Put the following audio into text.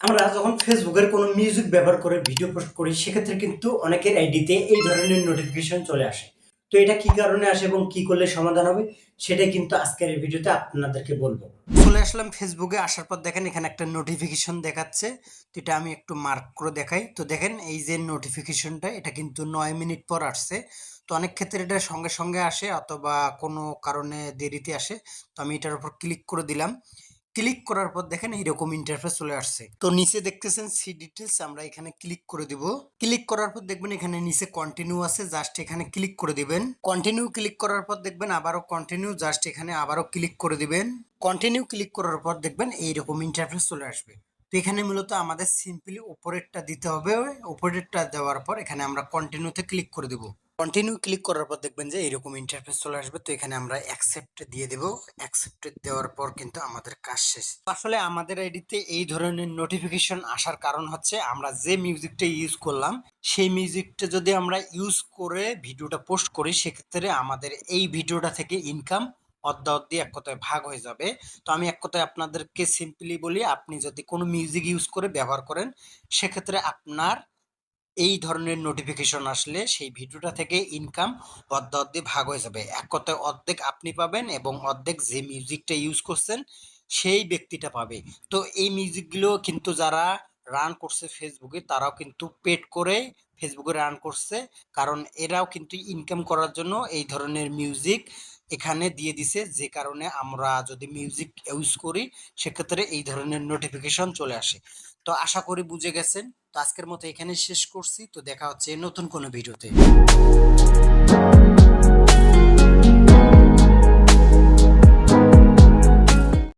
আমরা যখন ফেসবুকের কোনো মিউজিক ব্যবহার করে ভিডিও পোস্ট করি, সেক্ষেত্রে কিন্তু অনেকের আইডিতে এই ধরনের নোটিফিকেশন চলে আসে। তো এটা কি কারণে আসে এবং কি করলে সমাধান হবে, সেটাই কিন্তু আজকের এই ভিডিওতে আপনাদেরকে বলব। চলে আসলাম ফেসবুকে আসার পর দেখেন এখানে একটা নোটিফিকেশন দেখাচ্ছে। তো এটা আমি একটু মার্ক করে দেখাই। তো দেখেন এই যে নোটিফিকেশনটা এটা কিন্তু নয় মিনিট পর আসছে। তো অনেক ক্ষেত্রে এটা সঙ্গে সঙ্গে আসে অথবা কোনো কারণে দেরিতে আসে। তো আমি এটার উপর ক্লিক করে দিলাম। ক্লিক করার পর দেখেন এইরকম ইন্টারফেস চলে আসছে। তো নিচে দেখতেছেন সি ডিটেলস আমরা এখানে ক্লিক করে দিব। ক্লিক করার পর দেখবেন এখানে নিচে কন্টিনিউ আছে জাস্ট এখানে ক্লিক করে দিবেন। কন্টিনিউ ক্লিক করার পর দেখবেন আবারও কন্টিনিউ জাস্ট এখানে আবারও ক্লিক করে দিবেন। কন্টিনিউ ক্লিক করার পর দেখবেন এইরকম ইন্টারফেস চলে আসবে। তো এখানে মূলত আমাদের সিম্পলি ওপরেরটা দিতে হবে। উপরেরটা দেওয়ার পর এখানে আমরা কন্টিনিউতে ক্লিক করে দেব। কন্টিনিউ ক্লিক করার পর দেখবেন যে এরকম ইন্টারফেস চলে আসবে। তো এখানে আমরা অ্যাকসেপ্ট দিয়ে দেব। অ্যাকসেপ্ট দেওয়ার পর কিন্তু আমাদের কাজ শেষ। আসলে আমাদের আইডিতে এই ধরনের নোটিফিকেশন আসার কারণ হচ্ছে আমরা যে মিউজিকটা ইউজ করলাম, সেই মিউজিকটা যদি আমরা ইউজ করে ভিডিওটা পোস্ট করি, সেক্ষেত্রে আমাদের এই ভিডিওটা থেকে ইনকাম অর্ধা অর্ধি এক কথায় ভাগ হয়ে যাবে। তো আমি এক কথায় আপনাদেরকে সিম্পলি বলি, আপনি যদি কোনো মিউজিক ইউজ করে ব্যবহার করেন, সেক্ষেত্রে আপনার এই ধরনের নোটিফিকেশন আসলে সেই ভিডিওটা থেকে ইনকাম অর্ধ অর্ধে ভাগ হয়ে যাবে। এক কথায় অর্ধেক আপনি পাবেন এবং অর্ধেক যে মিউজিকটা ইউজ করছেন, সেই ব্যক্তিটা পাবে। তো এই মিউজিকগুলো কিন্তু যারা রান করছে ফেসবুকে তারাও কিন্তু পেড করে ফেসবুকে রান করছে। কারণ এরাও কিন্তু ইনকাম করার জন্য এই ধরনের মিউজিক এখানে দিয়ে দিছে, যে কারণে আমরা যদি মিউজিক ইউজ করি, সেক্ষেত্রে এই ধরনের নোটিফিকেশন চলে আসে। তো আশা করি বুঝে গেছেন। তো আজকের মতো এখানে শেষ করছি। তো দেখা হচ্ছে নতুন কোনো ভিডিওতে।